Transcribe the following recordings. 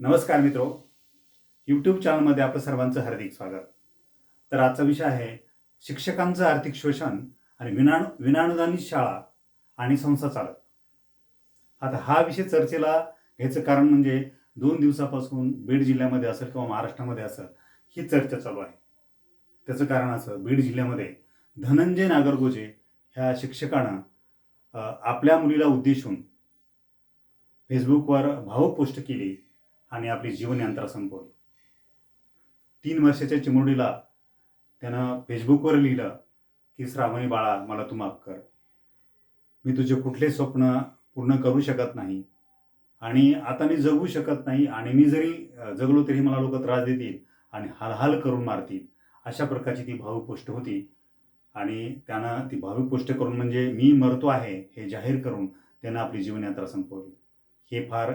नमस्कार मित्रो. यूट्यूब चॅनलमध्ये आपलं सर्वांचं हार्दिक स्वागत. तर आजचा विषय आहे शिक्षकांचं आर्थिक शोषण आणि विनाणु विनानुदानित शाळा आणि संस्था चालक. आता हा विषय चर्चेला घ्यायचं कारण म्हणजे दोन दिवसापासून बीड जिल्ह्यामध्ये असेल किंवा महाराष्ट्रामध्ये असेल ही चर्चा चालू आहे. त्याचं कारण असं बीड जिल्ह्यामध्ये धनंजय नागरगोजे ह्या शिक्षकानं आपल्या मुलीला उद्देशून फेसबुकवर भावुक पोस्ट केली. आणि आपली जीवनयात्रा संपवली. तीन वर्षाच्या चिमुरडीला त्यानं फेसबुकवर लिहिलं की श्रावणी बाळा मला तू माफ कर. मी तुझे कुठले स्वप्न पूर्ण करू शकत नाही आणि आता मी जगू शकत नाही आणि मी जरी जगलो तरी मला लोक त्रास देतील आणि हालहाल करून मारतील. अशा प्रकारची ती भावूक गोष्ट होती. आणि त्यानं ती भावूक गोष्ट करून म्हणजे मी मरतो आहे हे जाहीर करून त्यानं आपली जीवनयात्रा संपवली. हे फार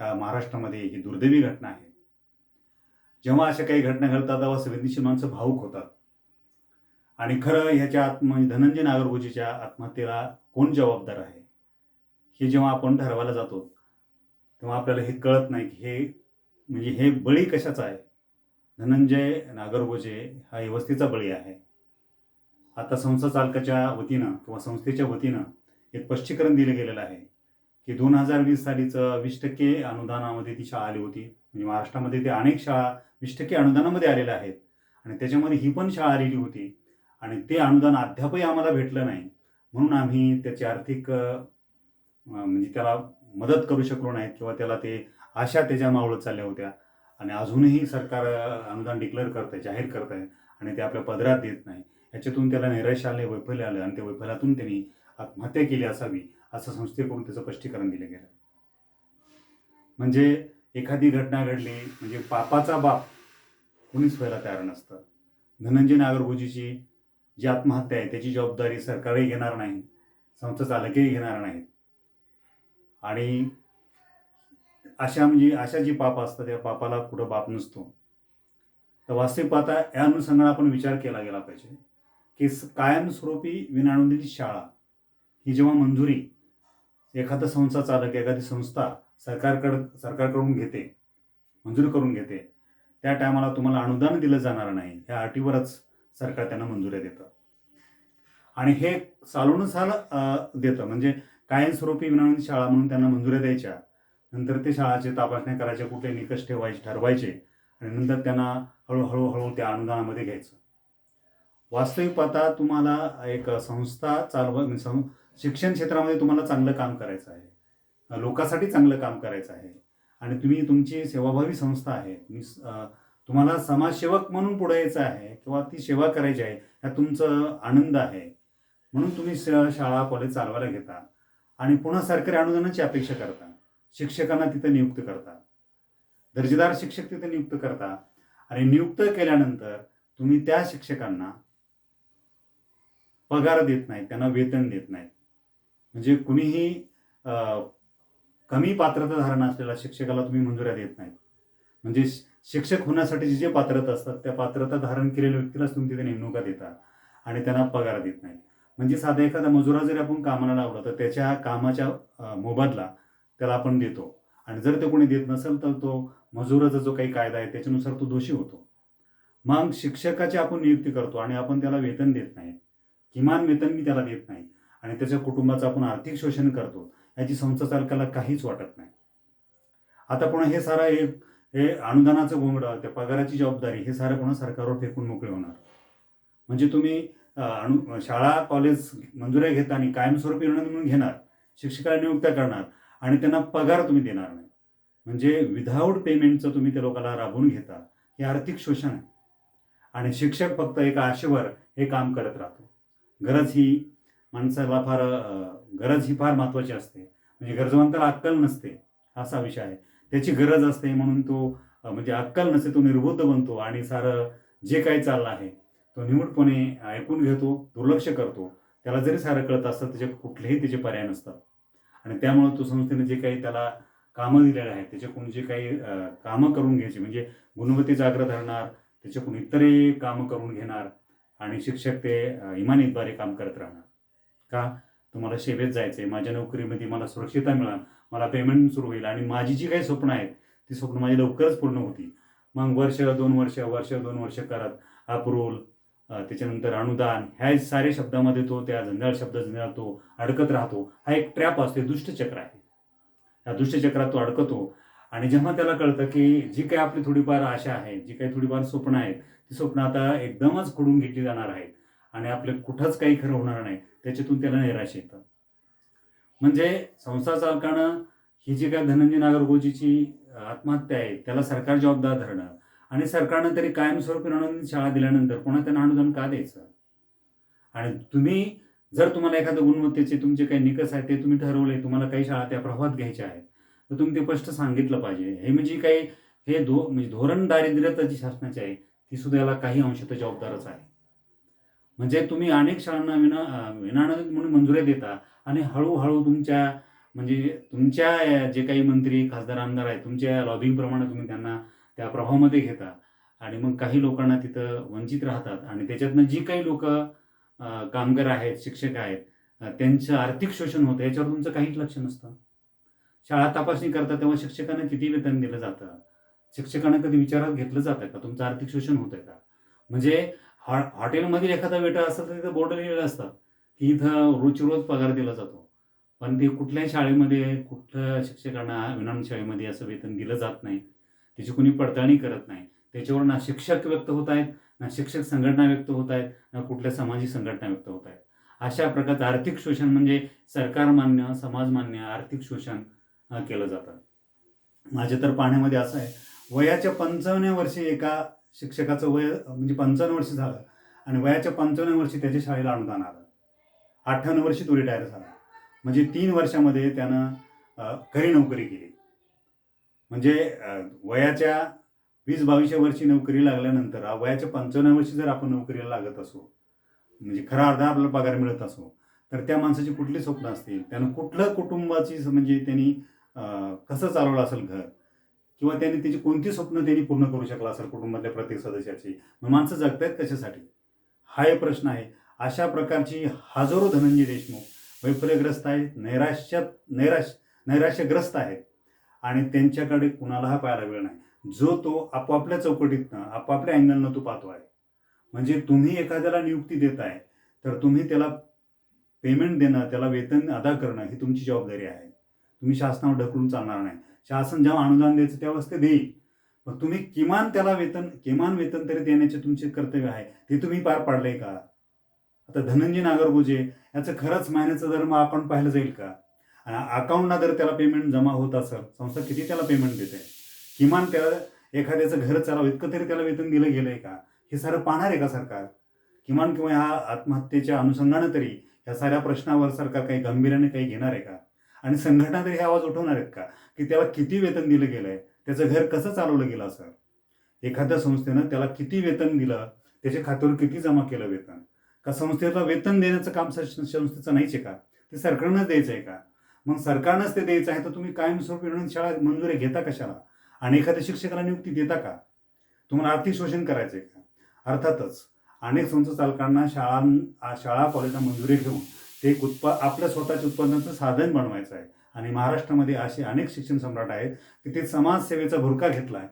ह्या महाराष्ट्रामध्ये ही दुर्दैवी घटना आहे. जेव्हा अशा काही घटना घडतात तेव्हा संवेदनशील माणसं भावूक होतात. आणि खरं ह्याच्या आत्म म्हणजे धनंजय नागरगोजीच्या आत्महत्येला कोण जबाबदार आहे? हे जेव्हा आपण ठरवायला जातो तेव्हा आपल्याला हे कळत नाही की हे म्हणजे हे बळी कशाचा आहे? धनंजय नागरगोजे हा व्यवस्थेचा बळी आहे. आता संस्था चालकाच्या वतीनं किंवा संस्थेच्या वतीनं एक स्पष्टीकरण दिलं गेलेलं आहे. की दोन हजार वीस सालीचं वीस टक्के अनुदानामध्ये ती शाळा आली होती. म्हणजे महाराष्ट्रामध्ये ते अनेक शाळा वीस टक्के अनुदानामध्ये आलेल्या आहेत. आणि त्याच्यामध्ये ही पण शाळा आलेली होती. आणि ते अनुदान अद्यापही आम्हाला भेटलं नाही. म्हणून आम्ही त्याची आर्थिक म्हणजे त्याला मदत करू शकलो नाहीत किंवा त्याला ते आशा त्याच्या मावळत चालल्या होत्या. आणि अजूनही सरकार अनुदान डिक्लेअर करत आहे जाहीर करत आहे आणि ते आपल्या पदरात देत नाही. याच्यातून त्याला निराश आले वैफल्य आलं. आणि त्या वैफल्यातून त्यांनी आत्महत्या केली असावी. असं संस्थेकडून त्याचं स्पष्टीकरण दिलं गेलं. म्हणजे एखादी घटना घडली म्हणजे पापाचा बाप कुणीच व्हायला तयार नसतं. धनंजय नागरगोजीची जी आत्महत्या आहे त्याची जबाबदारी सरकारही घेणार नाही संस्था चालकही घेणार नाहीत. आणि अशा म्हणजे अशा जी पाप असतात त्या पापाला कुठं बाप नसतो. तर वास्तविक पाहता या अनुषंगाने आपण विचार केला गेला पाहिजे की कायमस्वरूपी विनानुदानित शाळा ही जेव्हा मंजुरी एखादा संस्था चालक एखादी संस्था सरकारकडं सरकारकडून घेते मंजूर करून घेते त्या टायमाला तुम्हाला अनुदान दिलं जाणार नाही ह्या अटीवरच सरकार त्यांना मंजुऱ्या देतं. आणि हे चालूनच झालं देतं. म्हणजे कायमस्वरूपी विनावणी शाळा म्हणून त्यांना मंजुऱ्या द्यायच्या. नंतर ते शाळाचे तपासण्या करायचे कुठले निकष ठेवायचे ठरवायचे आणि नंतर त्यांना हळूहळू हळू त्या अनुदानामध्ये घ्यायचं. वास्तविक पाहता तुम्हाला एक संस्था चालव सं- शिक्षण क्षेत्रामध्ये तुम्हाला चांगलं काम करायचं आहे. लोकांसाठी चांगलं काम करायचं आहे. आणि तुम्ही तुमची सेवाभावी संस्था आहे. तुम्ही तुम्हाला समाजसेवक म्हणून पुढे यायचं आहे किंवा ती सेवा करायची आहे ह्या तुमचं आनंद आहे. म्हणून तुम्ही शाळा कॉलेज चालवायला घेता. आणि पुन्हा सरकारी अनुदानाची अपेक्षा करता. शिक्षकांना तिथं नियुक्त करता. दर्जेदार शिक्षक तिथे नियुक्त करता. आणि नियुक्त केल्यानंतर तुम्ही त्या शिक्षकांना पगार देत नाहीत त्यांना वेतन देत नाहीत. म्हणजे कुणीही कमी पात्रता धारण असलेल्या शिक्षकाला तुम्ही मंजुऱ्या देत नाही म्हणजे शिक्षक होण्यासाठी जे पात्रता असतात त्या पात्रता धारण केलेल्या व्यक्तीलाच तुम्ही तिथे नेमणुका देता आणि त्यांना पगार देत नाही म्हणजे साधा एखादा मजुरा जरी आपण कामाला लावला तर त्याच्या कामाच्या मोबदला त्याला आपण देतो. आणि जर ते कोणी देत नसेल तर तो मजुराचा जो काही कायदा आहे त्याच्यानुसार तो दोषी होतो. मग शिक्षकाची आपण नियुक्ती करतो आणि आपण त्याला वेतन देत नाही. किमान वेतन मी त्याला देत नाही. आणि त्याच्या कुटुंबाचं आपण आर्थिक शोषण करतो याची संस्था चालकाला काहीच वाटत नाही. आता पुन्हा हे सारा हे हे अनुदानाचं गोंगडं त्या पगाराची जबाबदारी हे सारं पुन्हा सरकारवर फेकून मोकळे होणार. म्हणजे तुम्ही अणु अनु शाळा कॉलेज मंजुऱ्या घेता आणि कायमस्वरूपी निर्णय म्हणून घेणार शिक्षकाला नियुक्त करणार आणि त्यांना पगार तुम्ही देणार नाही. म्हणजे विदाऊट पेमेंटचं तुम्ही त्या लोकांना राबवून घेता हे आर्थिक शोषण आहे. आणि शिक्षक फक्त एका आशेवर हे काम करत राहतो. गरज ही माणसाला फार गरज ही फार महत्त्वाची असते. म्हणजे गरजवंताला अक्कल नसते असा विषय आहे. त्याची गरज असते म्हणून तो म्हणजे अक्कल नसते तो निर्बुद्ध बनतो आणि सारं जे काही चाललं आहे तो निमूटपणे ऐकून घेतो दुर्लक्ष करतो. त्याला जरी सारं कळत असतं त्याचे कुठलेही त्याचे पर्याय नसतात. आणि त्यामुळे तो संस्थेने जे काही त्याला कामं दिलेलं आहे त्याच्याकडून जे काही कामं करून घ्यायची म्हणजे गुणवत्तेचा आग्रह धरणार त्याच्याकडून इतरही कामं करून घेणार आणि शिक्षक ते इमानीद्वारे काम करत राहणार. का तुम्हाला सेवेत जायचं आहे माझ्या नोकरीमध्ये मला सुरक्षितता मिळाल मला पेमेंट सुरू होईल आणि माझी जी काही स्वप्न आहेत ती स्वप्न माझी लवकरच पूर्ण होती मग वर्ष दोन वर्ष वर्ष दोन वर्ष करत अप्रूव्हल त्याच्यानंतर अनुदान ह्या सारे शब्दामध्ये तो त्या झंझाळ शब्द झंझाळतो अडकत राहतो. हा एक ट्रॅप असते दुष्टचक्र आहे. या दुष्टचक्रात तो अडकतो. आणि जेव्हा त्याला कळतं की जी काही आपली थोडीफार आशा आहे जी काही थोडीफार स्वप्न आहेत ती स्वप्न आता एकदमच खुडून घेतली जाणार आहेत. आणि आपले कुठंच काही खरं होणार नाही. त्याच्यातून त्याला निराश येतं. म्हणजे संस्था चालकानं ही जी काय धनंजय नागरगोजीची आत्महत्या आहे त्याला सरकार जबाबदार धरणं आणि सरकारनं तरी कायमस्वरूपी अनुदान शाळा दिल्यानंतर पुन्हा त्यांना अनुदान का द्यायचं? आणि तुम्ही जर तुम्हाला एखाद्या गुणवत्तेचे तुमचे काही निकष आहेत ते तुम्ही ठरवले तुम्हाला काही शाळा त्या प्रभावात घ्यायच्या आहेत तर तुम्ही ते स्पष्ट सांगितलं पाहिजे. हे म्हणजे काही हे धो म्हणजे धोरण दारिद्र्यता जी शासनाची आहे ती सुद्धा याला काही अंशतः जबाबदारच आहे. म्हणजे तुम्ही अनेक शाळांना विना अं, म्हणून मंजुऱ्या देता आणि हळूहळू तुमच्या म्हणजे तुमच्या जे काही मंत्री खासदार आमदार आहेत तुमच्या लॉबिंगप्रमाणे तुम्ही त्यांना त्या प्रभावामध्ये घेता. आणि मग काही लोकांना तिथं वंचित राहतात आणि त्याच्यातनं जी काही लोक कामगार आहेत शिक्षक आहेत त्यांचं आर्थिक शोषण होतं याच्यावर तुमचं काहीच लक्ष नसतं. शाळा तपासणी करतात तेव्हा शिक्षकांना किती वेतन दिलं जातं? शिक्षकांना कधी विचारात घेतलं जातं का? तुमचं आर्थिक शोषण होतं का? म्हणजे हॉ हॉटेलमधील एखादा वेटर असेल तर तिथं बोर्ड लिहिलेलं असतं की इथं रोजची रोज पगार दिला जातो. पण ते कुठल्याही शाळेमध्ये कुठल्या शिक्षकांना विनाम शाळेमध्ये असं वेतन दिलं जात नाही. त्याची कोणी पडताळणी करत नाही. त्याच्यावर ना शिक्षक व्यक्त होत आहेत ना शिक्षक संघटना व्यक्त होत आहेत ना कुठल्या सामाजिक संघटना व्यक्त होत आहेत. अशा प्रकारचं आर्थिक शोषण म्हणजे सरकार मान्य समाज मान्य आर्थिक शोषण केलं जातं. माझ्या तर पाहण्यामध्ये असं आहे. वयाच्या पंचावन्न वर्षी एका शिक्षकाचं वय म्हणजे पंचावन्न वर्ष झालं आणि वयाच्या पंचावन्न वर्षी त्याच्या शाळेला अनुदान आलं अठ्ठावन्न वर्षी तो रिटायर झाला. म्हणजे तीन वर्षामध्ये त्यानं खरी घरी नोकरी केली. म्हणजे वयाच्या वीस बावीसशे वर्षी नोकरी लागल्यानंतर वयाच्या पंचावन्न वर्षी जर आपण नोकरीला लागत असो म्हणजे खरा अर्धा आपल्याला पगार मिळत असो तर त्या माणसाची कुठली स्वप्न असतील? त्यानं कुठलं कुटुंबाची म्हणजे त्यांनी कसं चालवलं असेल घर? किंवा त्यांनी त्याची कोणती स्वप्न त्यांनी पूर्ण करू शकला असेल कुटुंबातल्या प्रत्येक सदस्याची? मग माणसं जगतायत कशासाठी? हा एक प्रश्न आहे. अशा प्रकारची हजारो धनंजय देशमुख वैफल्यग्रस्त आहेत नैराश्यात नैराश नैराश्यग्रस्त आहेत. आणि त्यांच्याकडे कुणालाही पाहायला वेळ नाही. जो तो आपापल्या चौकटीतनं आपापल्या अँगलनं तो पाहतो आहे. म्हणजे तुम्ही एखाद्याला नियुक्ती देताय तर तुम्ही त्याला पेमेंट देणं त्याला वेतन अदा करणं ही तुमची जबाबदारी आहे. तुम्ही शासनावर ढकलून चालणार नाही. शासन जेव्हा अनुदान द्यायचं त्यावेळेस ते देईल. पण तुम्ही किमान त्याला वेतन किमान वेतन तरी देण्याचे तुमचे कर्तव्य आहे. ते तुम्ही पार पाडलंय का? आता धनंजय नागरगोजे याचं खरंच महिन्याचा जर मग पाहिलं जाईल का? आणि अकाउंटला जर त्याला पेमेंट जमा होत असेल संस्था किती त्याला पेमेंट देते? किमान त्याला एखाद्याचं घर चालावं इतकं तरी त्याला वेतन दिलं गेलंय का? हे सारं पाहणार आहे का सरकार? किमान किंवा ह्या आत्महत्येच्या अनुषंगानं तरी ह्या साऱ्या प्रश्नावर सरकार काही गांभीर्याने काही घेणार आहे का? आणि संघटना तरी हे आवाज उठवणार आहेत का? की त्याला किती वेतन दिलं गेलंय? त्याचं घर कसं चालवलं गेलं असं? एखाद्या संस्थेनं त्याला किती वेतन दिलं? त्याच्या खात्यावर किती जमा केलं वेतन? का संस्थेला वेतन देण्याचं काम संस्थेचं नाहीच आहे का? ते सरकारनंच द्यायचं आहे का? मग सरकारनंच ते द्यायचं आहे तर तुम्ही कायमस्वरूपी म्हणून शाळा मंजुरी घेता कशाला? आणि एखाद्या शिक्षकाला नियुक्ती देता का? तुम्हाला आर्थिक शोषण करायचं आहे का? अर्थातच अनेक संस्था चालकांना शाळां शाळा कॉलेजला मंजुरी घेऊन ते एक उत्पा आपल्या स्वतःच्या उत्पादनाचं साधन बनवायचं आहे. आणि महाराष्ट्रामध्ये असे अनेक शिक्षण सम्राट आहेत की ते समाजसेवेचा भुरका घेतला आहे.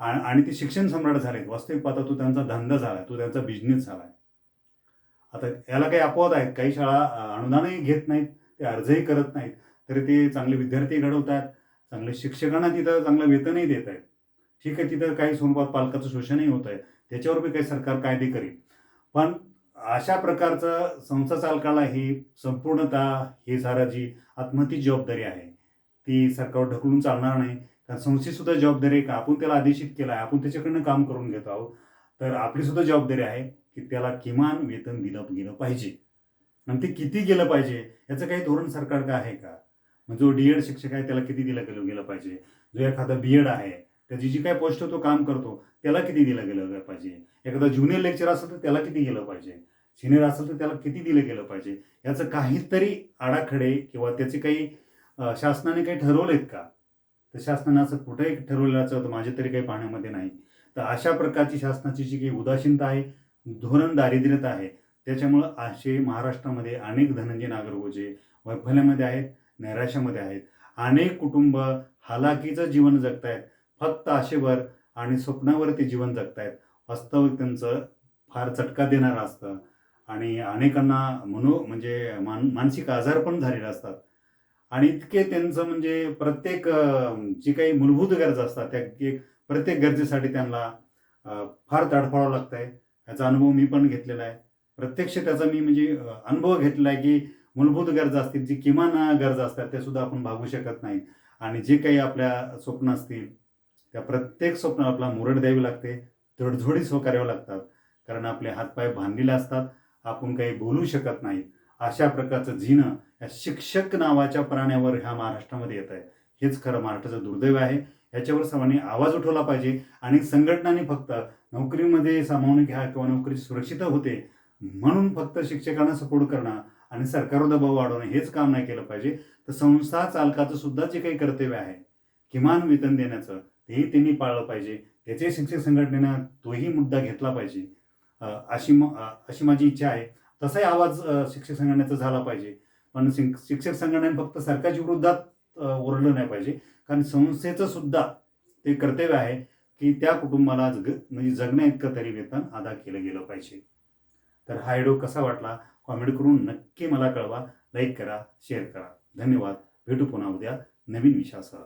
आणि ते शिक्षण सम्राट झाले वास्तविक पाहता तो त्यांचा धंदा झाला तो त्यांचा बिझनेस झाला आहे आता याला काही अपवाद आहेत. काही शाळा अनुदानही घेत नाहीत ते अर्जही करत नाहीत. तरी ते चांगले विद्यार्थी घडवतात चांगले शिक्षकांना तिथं चांगलं वेतनही देत आहेत. ठीक आहे तिथं काही स्वरूपात पालकाचं शोषणही होत आहे. त्याच्यावर बी काही सरकार कायदे करेल. पण अशा प्रकारचं संस्था चालकाला ही संपूर्णतः ही सारा जी आत्महत्या जबाबदारी आहे ती सरकार ढकलून चालणार नाही. कारण संस्थेसुद्धा जबाबदारी आहे का? आपण त्याला आदेशित केला आहे. आपण त्याच्याकडनं काम करून घेतो आहोत. तर आपलीसुद्धा जबाबदारी आहे की त्याला किमान वेतन दिलं गेलं पाहिजे. आणि ते किती गेलं पाहिजे याचं काही धोरण सरकार का आहे का? मग जो डी एड शिक्षक आहे त्याला किती दिलं गेलं गेलं पाहिजे? जो एखादा बी एड आहे त्याची जी काय पोस्ट तो काम करतो. त्याला किती दिलं गेलं पाहिजे? एखादा ज्युनियर लेक्चर असेल तर त्याला किती गेलं पाहिजे? सिनियर असेल तर त्याला किती दिलं गेलं पाहिजे? याचं काहीतरी आडाखडे किंवा त्याचे काही शासनाने काही ठरवलेत का? तर शासनाने असं कुठेही ठरवल्याचं तर माझ्या तरी काही पाहण्यामध्ये नाही. तर अशा प्रकारची शासनाची जी काही उदासीनता आहे धोरण दारिद्र्यता आहे त्याच्यामुळं असे महाराष्ट्रामध्ये अनेक धनंजय नागरगोजे वैफल्यामध्ये आहेत नैराश्यामध्ये आहेत. अनेक कुटुंब हालाकीचं जीवन जगतायत फक्त आशेवर आणि स्वप्नावर ते जीवन जगतायत. वास्तविक त्यांचं फार चटका देणारं असतं. आणि अनेकांना मनो म्हणजे मान मानसिक आजार पण झालेले असतात. आणि इतके त्यांचं म्हणजे प्रत्येक जी काही मूलभूत गरजा असतात त्या प्रत्येक गरजेसाठी त्यांना फार तडफडावं लागतं आहे याचा अनुभव मी पण घेतलेला आहे. प्रत्यक्ष त्याचा मी म्हणजे अनुभव घेतला आहे की मूलभूत गरजा असतील जी किमान गरजा असतात त्या सुद्धा आपण भागू शकत नाही आणि जे काही आपल्या स्वप्न असतील त्या प्रत्येक स्वप्न आपला मुरड द्यावी लागते तडजोडी कराव्या लागतात. कारण आपले हातपाय बांधलेले असतात आपण काही बोलू शकत नाही. अशा प्रकारचं झिणं या शिक्षक नावाच्या प्राण्यावर ह्या महाराष्ट्रामध्ये येत आहे. हेच खरं महाराष्ट्राचं दुर्दैव आहे. याच्यावर सर्वांनी आवाज उठवला पाहिजे. आणि संघटनांनी फक्त नोकरीमध्ये सामावून घ्या किंवा नोकरी सुरक्षित होते म्हणून फक्त शिक्षकांना सपोर्ट करणं आणि सरकारवर दबाव वाढवणं हेच काम नाही केलं पाहिजे. तर संस्था चालकाचं सुद्धा जे काही कर्तव्य आहे किमान वेतन देण्याचं तेही त्यांनी पाळलं पाहिजे. त्याचे शिक्षक संघटनेनं तोही मुद्दा घेतला पाहिजे. अशी म- अशी माझी इच्छा आहे. तसाही आवाज शिक्षक संघटनेचा झाला पाहिजे. पण शिक्षक संघटनेने फक्त सरकारच्या विरोधात ओरडलं नाही पाहिजे. कारण संस्थेचं सुद्धा ते कर्तव्य आहे की त्या कुटुंबाला जग म्हणजे जगण्या इतकं तरी वेतन अदा केलं गेलं पाहिजे. तर हा व्हिडिओ कसा वाटला? कॉमेंट करून नक्की मला कळवा. लाईक करा शेअर करा. धन्यवाद. भेटू पुन्हा उद्या नवीन विषयासह.